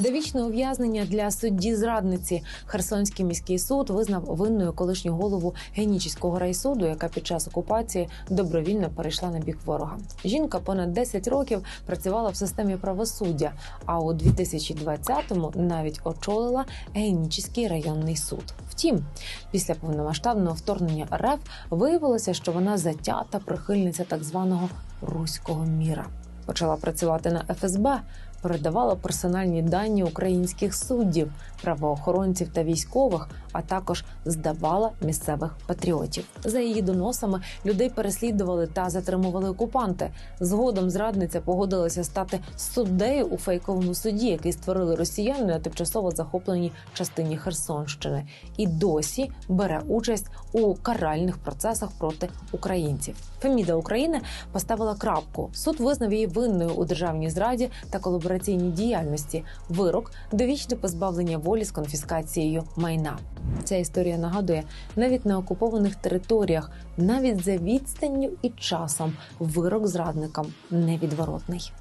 Довічне ув'язнення для судді зрадниці Херсонський міський суд визнав винною колишню голову Генічеського райсуду, яка під час окупації добровільно перейшла на бік ворога. Жінка понад 10 років працювала в системі правосуддя, а у 2020-му навіть очолила Генічеський районний суд. Втім, після повномасштабного вторгнення РФ виявилося, що вона затята прихильниця так званого руського міра. Почала працювати на ФСБ, передавала персональні дані українських суддів, правоохоронців та військових, а також здавала місцевих патріотів. За її доносами людей переслідували та затримували окупанти. Згодом зрадниця погодилася стати суддею у фейковому суді, який створили росіяни на тимчасово захопленій частині Херсонщини, і досі бере участь у каральних процесах проти українців. Феміда України поставила крапку. Суд визнав її винною у державній зраді та колабораційній діяльності. Вирок довічне позбавлення волі з конфіскацією майна. Ця історія нагадує, навіть на окупованих територіях, навіть за відстанню і часом, вирок зрадникам невідворотний.